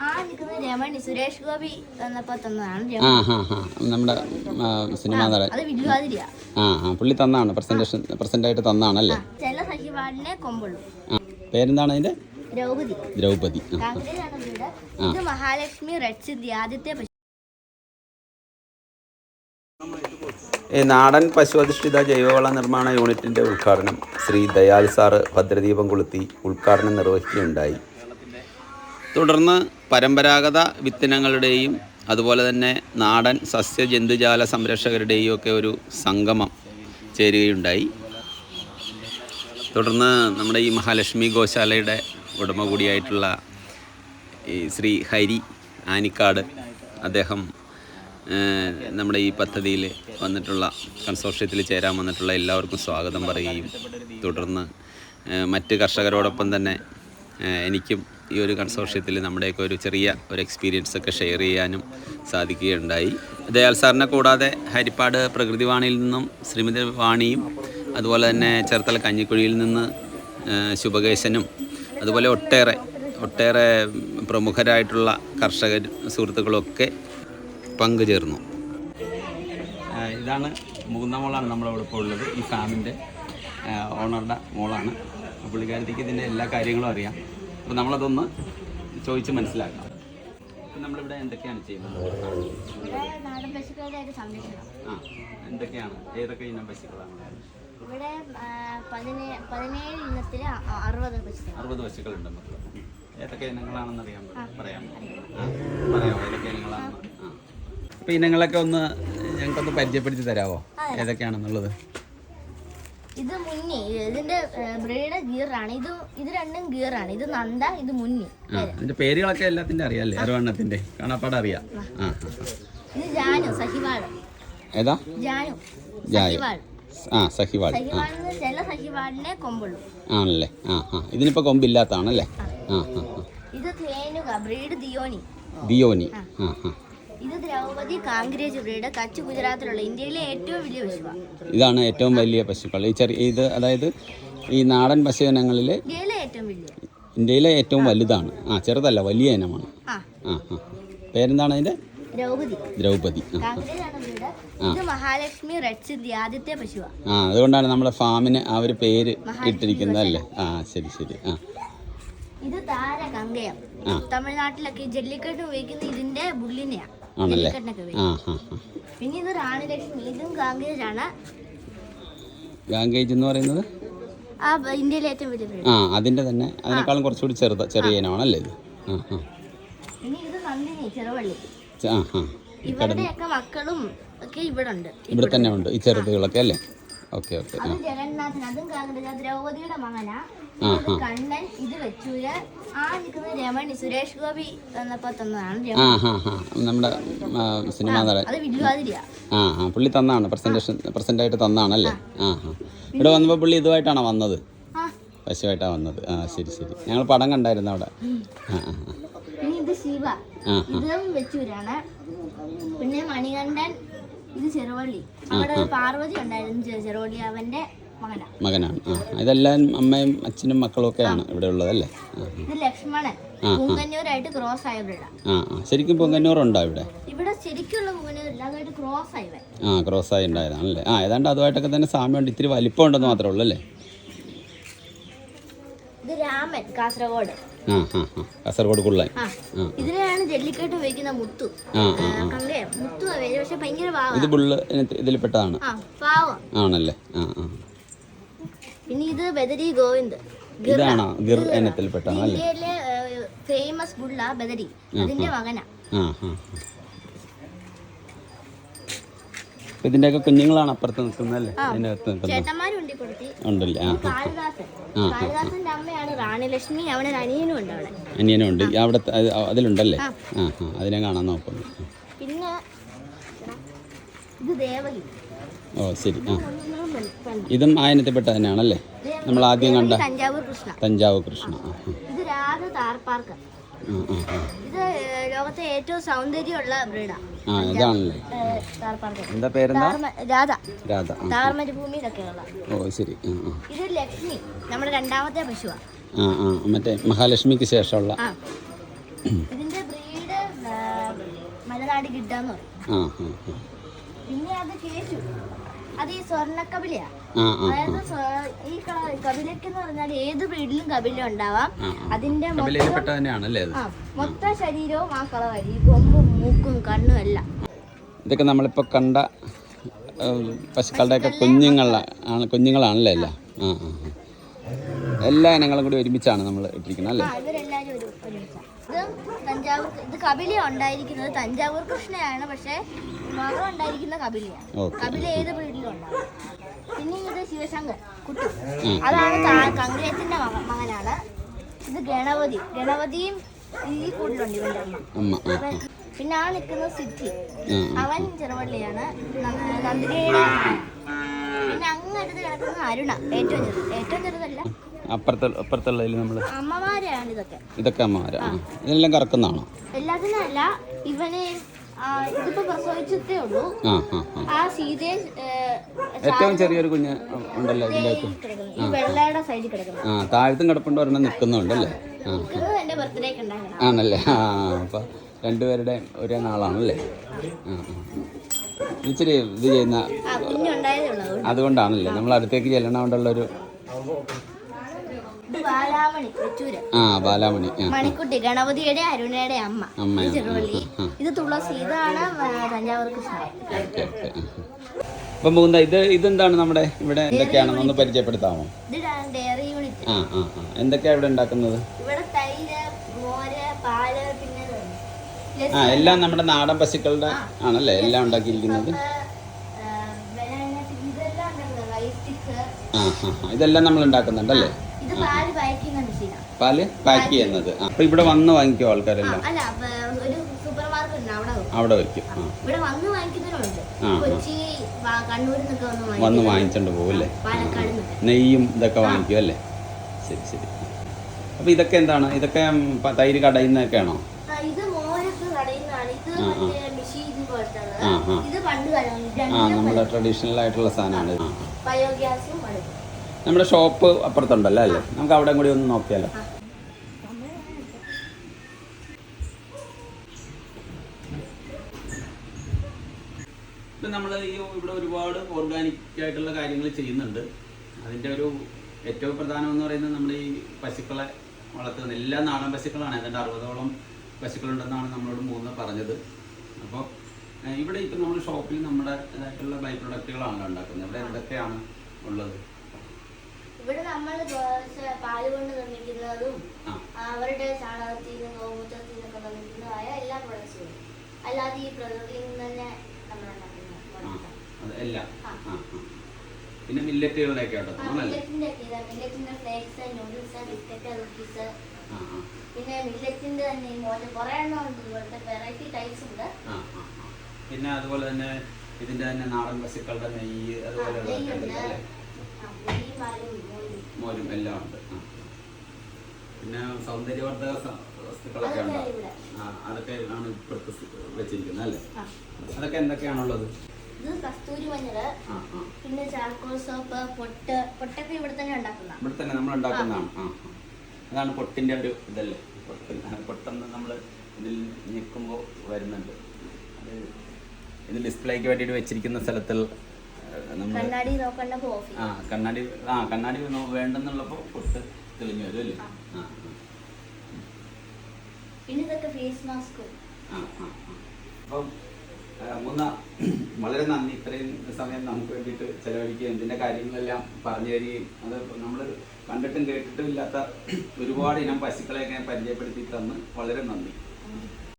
ആ നിൽക്കുന്നത് രമണി സുരേഷ് ഗോപി വന്നപ്പോ തന്നതാണ് ആ രമണി ഹാ ഹാ. നമ്മുടെ ആ, സിനിമാ നടൻ. അത് വില്ലുവാതിരിയാ ആ ആ പുള്ളി തന്നാണ്. പ്രസന്റേഷൻ പ്രസന്റായിട്ട് തന്നാണല്ലേ? ചില സഖിവാടിനെ കൊമ്പുള്ളൂ. ആ പേരെന്താണ് അതിന്റെ? വീട്. ഇത് മഹാലക്ഷ്മി ആദ്യത്തെ പശു. ഈ നാടൻ പശുഅധിഷ്ഠിത ജൈവവള നിർമ്മാണ യൂണിറ്റിന്റെ ഉദ്ഘാടനം ശ്രീ ദയാൽ സാറ് ഭദ്രദീപം കൊളുത്തി ഉദ്ഘാടനം നിർവഹിക്കുകയുണ്ടായി. തുടർന്ന് പരമ്പരാഗത വിത്തിനങ്ങളുടെയും അതുപോലെ തന്നെ നാടൻ സസ്യ ജന്തുജാല സംരക്ഷകരുടെയും ഒക്കെ ഒരു സംഗമം ചേരുകയുണ്ടായി. തുടർന്ന് നമ്മുടെ ഈ മഹാലക്ഷ്മി ഗോശാലയുടെ ഉടമ കൂടിയായിട്ടുള്ള ഈ ശ്രീ ഹരി ആനിക്കാട് അദ്ദേഹം നമ്മുടെ ഈ പദ്ധതിയിൽ വന്നിട്ടുള്ള കൺസോർഷ്യത്തിൽ ചേരാൻ വന്നിട്ടുള്ള എല്ലാവർക്കും സ്വാഗതം പറയുകയും തുടർന്ന് മറ്റ് കർഷകരോടൊപ്പം തന്നെ എനിക്കും ഈ ഒരു കൺസോർഷ്യത്തിൽ നമ്മുടെയൊക്കെ ഒരു ചെറിയ ഒരു എക്സ്പീരിയൻസ് ഒക്കെ ഷെയർ ചെയ്യാനും സാധിക്കുകയുണ്ടായി. ദയാൽ സാറിനെ കൂടാതെ ഹരിപ്പാട് പ്രകൃതിവാണിയിൽ നിന്നും ശ്രീമതി വാണിയും അതുപോലെ തന്നെ ചേർത്തല കഞ്ഞിക്കുഴിയിൽ നിന്ന് ശുഭകേശനും അതുപോലെ ഒട്ടേറെ ഒട്ടേറെ പ്രമുഖരായിട്ടുള്ള കർഷകർ സുഹൃത്തുക്കളൊക്കെ പങ്കുചേർന്നു. ഇതാണ് മുകുന്ദ മോളാണ് നമ്മളവിടെ ഇപ്പോൾ ഉള്ളത് ഈ ഫാമിന്റെ ഓണറുടെ മോളാണ്. പുള്ളിക്കാരത്തേക്ക് ഇതിന്റെ എല്ലാ കാര്യങ്ങളും അറിയാം. അപ്പോൾ നമ്മളതൊന്ന് ചോദിച്ച് മനസ്സിലാക്കാം നമ്മളിവിടെ എന്തൊക്കെയാണ് ചെയ്യുന്നത്? ഇവിടെ നാടൻ പശുക്കളുടെ ഒരു സംരക്ഷണം. ആ എന്തൊക്കെയാണ്? ഏതൊക്കെ ഇനം പശുക്കളാണ് ഇവിടെ ആ, പതിനേ പതിനേഴ് ഇനത്തിൽ അറുപത് പശുക്കൾ അറുപത് പശുക്കളുണ്ട് നമുക്ക് ഏതൊക്കെ ഇനങ്ങളാണെന്ന് അറിയാൻ പറയാം ആ, പറയാമോ? ഏതൊക്കെ ഇനങ്ങളാണെന്ന്? ആ. അപ്പോൾ ഇനങ്ങളൊക്കെ ഒന്ന് ഞങ്ങൾക്കൊന്ന് പരിചയപ്പെടുത്തി തരാമോ ഏതൊക്കെയാണെന്നുള്ളത്? ഇത് മുന്നി. ഇതിന്റെ ബ്രീഡ് ഗിയറാണ് ഇത് ഇത് രണ്ടും ഗിയറാണ് ഇത് നന്ദ ഇത് മുന്നി. ആ അതിന്റെ പേരുകളൊക്കെ എല്ലാത്തിന്റെ അറിയാല്ലേ? അരവണ്ണത്തിന്റെ കാണാപ്പാട അറിയാം. ആ ആ, ആ. ഇത് ജാനു സഹിവാൾ ഏതാ? ജാനു ജായ ആ സഹിവാൾ. ആ. സഹിവാടിന് ചില സഹിവാളിനെ കൊമ്പുള്ളൂ. ആണല്ലേ? ആ ആ. ഇതിനിപ്പോൾ കൊമ്പില്ലാത്തതാണല്ലേ? ആ. ആ ആ ഇത് തേനുക ബ്രീഡ് ദിയോനി ദിയോനി ആ ആ. ഇത് ദ്രൗപദി കാങ്കരേജുരയുടെ കച്ച് ഗുജറാത്തിലുള്ള ഇന്ത്യയിലെ ഏറ്റവും വലിയ പശുവാണ് ഇതാണ് ഏറ്റവും വലിയ പശുക്കൾ. ഈ ചെറിയ ഇത് അതായത് ഈ നാടൻ പശുവിനങ്ങളിൽ ഇന്ത്യയിലെ ഏറ്റവും വലിയ. ഇന്ത്യയിലെ ഏറ്റവും വലുതാണ്. ആ ചെറുതല്ല വലിയ ഇനമാണ്. ആ. ആ പേരെന്താണ് അതിന്റെ ദ്രൗപദി. ദ്രൗപദി. ആ ഇത് മഹാലക്ഷ്മി റെഡ് ആദ്യത്തെ പശുവാണ് ആ അതുകൊണ്ടാണ് നമ്മുടെ ഫാമിന് ആ ഒരു പേര് ഇട്ടിരിക്കുന്നത് അല്ലേ? ആ ശരി ശരി. ആ. ഇത് താര ഗംഗയം ആ. തമിഴ്നാട്ടിലൊക്കെ ജല്ലിക്കെട്ട് ഉപയോഗിക്കുന്ന ഇതിന്റെ ബുള്ളിനെയാണ് ആണല്ലേ? ജല്ലിക്കെട്ടിനൊക്കെ ആ ആ ആ. പിന്നെ ഇത് റാണി ലക്ഷ്മി ഇതും ഗാംഗേജാണ്. ഗാംഗേജ് എന്ന് പറയുന്നത്? ആ ഇന്ത്യയിലെ ഏറ്റവും വലിയ ആ അതിന്റെ തന്നെ. അതിനേക്കാളും കുറച്ചുകൂടി ചെറുത ചെറിയ ഇനമാണല്ലേ ഇത്? ആ ആ. പിന്നെ ഇത് നന്ദിനി ചെറുവള്ളി ആ ആ. ഇവരുടെയൊക്കെ മക്കളും ഒക്കെ ഇവിടെ ഉണ്ട് ഇവിടെ തന്നെ ഉണ്ട്. ഈ ചെറുതുകളൊക്കെ അല്ലേ? ഓക്കെ ഓക്കെ ആ. അത് ജഗന്നാഥൻ അതും ഗാംഗേജ ദ്രൗപദിയുടെ മകനാ. കണ്ണൻ ഇത് വെച്ചൂര് ആ നിൽക്കുന്നത് രമണി. സുരേഷ് ഗോപി വന്നപ്പോ തന്നതാണ് ആ ഹാ ഹാ നമ്മുടെ സിനിമാ നടൻ. അത് വില്ലുവാതിരിയാ ആ ആ. പുള്ളി തന്നാണ്. പ്രസന്റേഷൻ പ്രസന്റായിട്ട് തന്നാണല്ലേ? ആ. ആ ഇവിടെ വന്നപ്പോൾ പുള്ളി ഇതുമായിട്ടാണോ വന്നത്? ആ. പശുവായിട്ടാണ് വന്നത്. ആ ശരി ശരി. ഞങ്ങൾ പടം കണ്ടായിരുന്നു അവിടെ. ആ ഇത് ശിവ. ഇതും വെച്ചൂരാണ്. പിന്നെ മണികണ്ഠൻ ഇത് ചെറുവള്ളി. അവിടെ പാർവതി ഉണ്ടായിരുന്നു ചെറുവള്ളി അവന്റെ മകനാണ്. ആ ഇതെല്ലാം അമ്മയും അച്ഛനും മക്കളും ഒക്കെയാണ് ഇവിടെ ഉള്ളതല്ലേ ലക്ഷ്മണൻ. പൂങ്കന്നൂരായിട്ട് ക്രോസ് ആയ ബ്രീഡാ ആ ആ. ശരിക്കും പൊങ്കന്നൂറുണ്ടോ ഇവിടെ? ഇവിടെ ശരിക്കുള്ള അതുമായിട്ട് ക്രോസ് ആയി വരും ആ ക്രോസായി ഉണ്ടായതാണല്ലേ ആ ഏതാണ്ട് അതുമായിട്ടൊക്കെ തന്നെ സാമ്യമുണ്ട്. ഇത്തിരി വലിപ്പം ഉണ്ടെന്ന് മാത്രമേ ഉള്ളൂ അല്ലേ? ഇത് രാമൻ കാസർഗോഡ്. ആ ആ ആ. കാസർഗോഡ് കുള്ളൻ. ഇതിലാണ് ജെല്ലിക്കെട്ട് ഉപയോഗിക്കുന്ന മുത്തു. മുത്തു പക്ഷെ ഭയങ്കര ഇത് ബുള്ള് ഇതിൽ പെട്ടതാണ്. ആണല്ലേ? ആ ആ. പിന്നെ ഇത് ബദരി ഗോവിന്ദ്. ഇതാണോ? ഗിർ ഇനത്തിൽപ്പെട്ടതാണ് അല്ലേ? ഇന്ത്യയിലെ ഫേമസ് ബുള്ള ബദരി. അതിന്റെ മകനാ. ആ ആ അപ്പം കുഞ്ഞുങ്ങളാണ് അപ്പുറത്ത് നിൽക്കുന്നത് അല്ലേ? അതിന്റെ അകത്ത് നിൽക്കുന്നത്. ഉണ്ടല്ലേ? ആ കാളിദാസന്റെ അമ്മയാണ് റാണി ലക്ഷ്മി അവന് അനിയനും ഉണ്ട് അവിടെ. അനിയനും ഉണ്ട് അവിടെ അത് അതിലുണ്ടല്ലേ? ആ. ആ അതിനെ കാണാൻ നോക്കുന്നു. പിന്നെ ഇത് ദേവകി. ഓ ശരി. ആ. ഇതും ആയനത്തിൽപ്പെട്ട തന്നെയാണല്ലേ? നമ്മൾ ആദ്യം കണ്ട തഞ്ചാവൂർ കൃഷ്ണ. തഞ്ചാവൂർ കൃഷ്ണ. ഇത് രാധ താർപ്പാർക്ക്. ഇത് ലോകത്തെ ഏറ്റവും സൗന്ദര്യമുള്ള ആ ഇതാണല്ലേ. എന്താ പേരെന്താ? രാധ. രാധ ഓ ശരി. ഇത് ലക്ഷ്മി നമ്മുടെ രണ്ടാമത്തെ പശുവാ. ആ ആ മറ്റേ മഹാലക്ഷ്മിക്ക് ശേഷമുള്ള. ഇതിന്റെ ബ്രീഡ് മലനാട് ഗിഡ്ഡാന്ന് പറയും. പിന്നെ അത് കേശു. അത് ഈ സ്വർണ ആ അതായത് ഈ കപിലക്ക് എന്ന് പറഞ്ഞാൽ ഏത് ബ്രീഡിലും കപില ഉണ്ടാവാം. അതിന്റെ മൊത്തം ശരീരവും ആ കളറായി ഈ കൊമ്പും മൂക്കും കണ്ണും എല്ലാം. ഇതൊക്കെ നമ്മളിപ്പോൾ കണ്ട പശുക്കളുടെയൊക്കെ കുഞ്ഞുങ്ങളാണ് കുഞ്ഞുങ്ങളാണല്ലേ എല്ലാം? ആ. ആ ആ. എല്ലാ ഇനങ്ങളും കൂടി ഒരുമിച്ചാണ് നമ്മൾ ഇട്ടിരിക്കുന്നത് അല്ലേ? ഇത് തഞ്ചാവൂർ ഇത് കപില ഉണ്ടായിരിക്കുന്നത്. തഞ്ചാവൂർ കൃഷ്ണയാണ് പക്ഷെ മകം ഉണ്ടായിരിക്കുന്ന കപിലയാണ്. ഓക്കെ. കപില ഏത് ബ്രീഡിലും ഉണ്ടാവും പിന്നെ ഇത് ശിവശങ്കർ കുട്ടു. അതാണ് മകനാണ്. ഇത് ഗണപതി. ഗണപതിയും ഈ കൂട്ടിലുണ്ട് ഇവന്റെ അമ്മ. പിന്നെ ആ നിൽക്കുന്ന സിദ്ധി. അവൻ ചെറുവള്ളിയാണ്. ന- നന്ദിനിയുടെ അമ്മയാണ്. പിന്നെ അങ്ങടുത്ത് കിടക്കുന്നത് അരുണ. ഏറ്റവും ചെറുത് ഏറ്റവും ചെറുതല്ല. അപ്പുറത്ത് അപ്പുറത്തുള്ളതിൽ നമ്മൾ അമ്മമാരാണ് ഇതൊക്കെ. ഇതൊക്കെ അമ്മമാരാ ഇതെല്ലാം കറക്കുന്നതാണോ? എല്ലാത്തിനല്ല ഇവനെ ഇതിപ്പോ പ്രസവിച്ചതേ ഉള്ളൂ. ആ സീതയെ ഏറ്റവും ചെറിയൊരു കുഞ്ഞ് ഉണ്ടല്ലോ ഇതിന്റെ വെള്ളയുടെ സൈഡിൽ ആ താഴത്തും കിടപ്പുണ്ട് ഒരെണ്ണം നിൽക്കുന്നുണ്ടല്ലേ ബർത്ത്ഡേക്ക് ആണല്ലേ? ആ അപ്പം രണ്ടുപേരുടെ ഒരേ നാളാണല്ലേ? ആ ഇച്ചിരി ഇത് ചെയ്യുന്ന അതുകൊണ്ടാണല്ലേ? നമ്മൾ അടുത്തേക്ക് ചെല്ലണ കൊണ്ടുള്ളൊരു ആ ബാലാമണി. മണിക്കുട്ടി ഗണപതിയുടെ അരുണയുടെ അമ്മ. അമ്മ ഇത് ചെറുവള്ളി ഇത് തുളസി ഇതാണ് തഞ്ചാവൂർ അപ്പം ഇത് ഇതെന്താണ് നമ്മുടെ ഇവിടെ എന്തൊക്കെയാണെന്ന് ഒന്ന് പരിചയപ്പെടുത്താമോ? യൂണിറ്റ് ആ ആ ആ. എന്തൊക്കെയാണ് ഇവിടെ ഉണ്ടാക്കുന്നത്? ആ എല്ലാം നമ്മുടെ നാടൻ പശുക്കളുടെ ആണല്ലേ എല്ലാം ഉണ്ടാക്കിയിരിക്കുന്നത്? ആ, ആ ഇതെല്ലാം നമ്മൾ ഉണ്ടാക്കുന്നുണ്ടല്ലേ? പാൽ പാക്ക് ചെയ്യുന്നത്. അപ്പൊ ഇവിടെ വന്ന് വാങ്ങിക്കോ ആൾക്കാരെല്ലാം? അവിടെ വയ്ക്കും വന്ന് വാങ്ങിച്ചോണ്ട് പാലക്കാട് നെയ്യും ഇതൊക്കെ വാങ്ങിക്കും അല്ലേ? ശരി ശരി. അപ്പൊ ഇതൊക്കെ എന്താണ്? ഇതൊക്കെ തൈര് കടയിൽ ആണോ ആ, ആ, നമ്മുടെ ട്രഡീഷണൽ ആയിട്ടുള്ള സാധനമാണ്. ബയോഗ്യാസും നമ്മുടെ ഷോപ്പ് അപ്പുറത്തുണ്ടല്ലോ അല്ലേ? നമുക്ക് അവിടെ കൂടി ഒന്ന് നോക്കിയാലോ. ഇപ്പം നമ്മൾ ഈ ഇവിടെ ഒരുപാട് ഓർഗാനിക് ആയിട്ടുള്ള കാര്യങ്ങൾ ചെയ്യുന്നുണ്ട്. അതിന്റെ ഒരു ഏറ്റവും പ്രധാനം എന്ന് പറയുന്നത് നമ്മൾ ഈ പശുക്കളെ വളർത്തുന്നത് എല്ലാ നാടൻ പശുക്കളാണ്. ഏതാണ്ട് അറുപതോളം പശുക്കളുണ്ടെന്നാണ് നമ്മളോട് മൂന്ന് പറഞ്ഞത്. അപ്പോൾ ഇവിടെ ഇപ്പം നമ്മൾ ഷോപ്പിൽ നമ്മുടെ ഇതായിട്ടുള്ള ബൈ പ്രൊഡക്റ്റുകളാണ് ഉണ്ടാക്കുന്നത്. ഇവിടെ എന്തൊക്കെയാണ് ഉള്ളത്? ഇവിടെ നമ്മൾ പാൽ കൊണ്ട് നിർമ്മിക്കുന്നതും അവരുടെ ചാണകത്തിൽ നിന്നും ഗോമൂത്രത്തിൽ നിന്നൊക്കെ നിർമ്മിക്കുന്നതായ എല്ലാ പ്രൊഡക്ട്സും അല്ലാതെ ഈ പ്രകൃതിയിൽ നിന്ന് തന്നെ നമ്മൾ ഉണ്ടാക്കുന്ന പിന്നെ മില്ലറ്റുകളുടെയൊക്കെ ആ, മില്ലറ്റിന്റെ ഒക്കെ ഇതാ. മില്ലറ്റിന്റെ ഫ്ലേക്സ് നൂഡിൽസ് ബിസ്ക്കറ്റ് പിന്നെ മില്ലറ്റിന്റെ തന്നെ കുറെ എണ്ണം ഉണ്ട്. ഇവിടുത്തെ വെറൈറ്റി ടൈപ്സ് ഉണ്ട്. പിന്നെ അതുപോലെ തന്നെ ഇതിന്റെ തന്നെ നാടൻ പശുക്കളുടെ നെയ്യ് അതുപോലെ മോരും എല്ലാം ഉണ്ട്. പിന്നെ സൗന്ദര്യവർദ്ധക വസ്തുക്കളൊക്കെ അതൊക്കെ ആ അതൊക്കെ ആണ് ഇപ്പോഴത്തെ വെച്ചിരിക്കുന്നത് അല്ലേ. അതൊക്കെ എന്തൊക്കെയാണുള്ളത്? ഇത് കസ്തൂരി മഞ്ഞൾ പിന്നെ ചാർക്കോൾ സോപ്പ് പൊട്ട് പൊട്ടൊക്കെ ഇവിടെ തന്നെ ഉണ്ടാക്കുന്ന ഇവിടെ തന്നെ നമ്മൾ ഉണ്ടാക്കുന്നതാണ്. അതാണ് പൊട്ടിന്റെ ഒരു ഇതല്ലേ? പൊട്ട് പൊട്ടെന്ന് നമ്മൾ ഇതിൽ ഞെക്കുമ്പോൾ വരുന്നുണ്ട്. അത് ഇത് ഡിസ്പ്ലേക്ക് വേണ്ടിയിട്ട് വെച്ചിരിക്കുന്ന സ്ഥലത്തിൽ കണ്ണാടി നോക്കണ്ട കോഫി ആ കണ്ണാടി ആ കണ്ണാടി വേണ്ടെന്നുള്ളപ്പോൾ പൊട്ട് തെളിഞ്ഞു വരും അല്ലേ? പിന്നെ ഇതൊക്കെ ഫേസ് മാസ്ക് ആ ആ ആ. അപ്പം മുന്ന വളരെ നന്ദി. ഇത്രയും സമയം നമുക്ക് വേണ്ടിയിട്ട് ചെലവഴിക്കുകയും ഇതിന്റെ കാര്യങ്ങളെല്ലാം പറഞ്ഞു തരികയും അത് നമ്മൾ കണ്ടിട്ടും കേട്ടിട്ടും ഇല്ലാത്ത ഒരുപാട് ഇനം പശുക്കളെയൊക്കെ പരിചയപ്പെടുത്തി തന്ന്. വളരെ നന്ദി.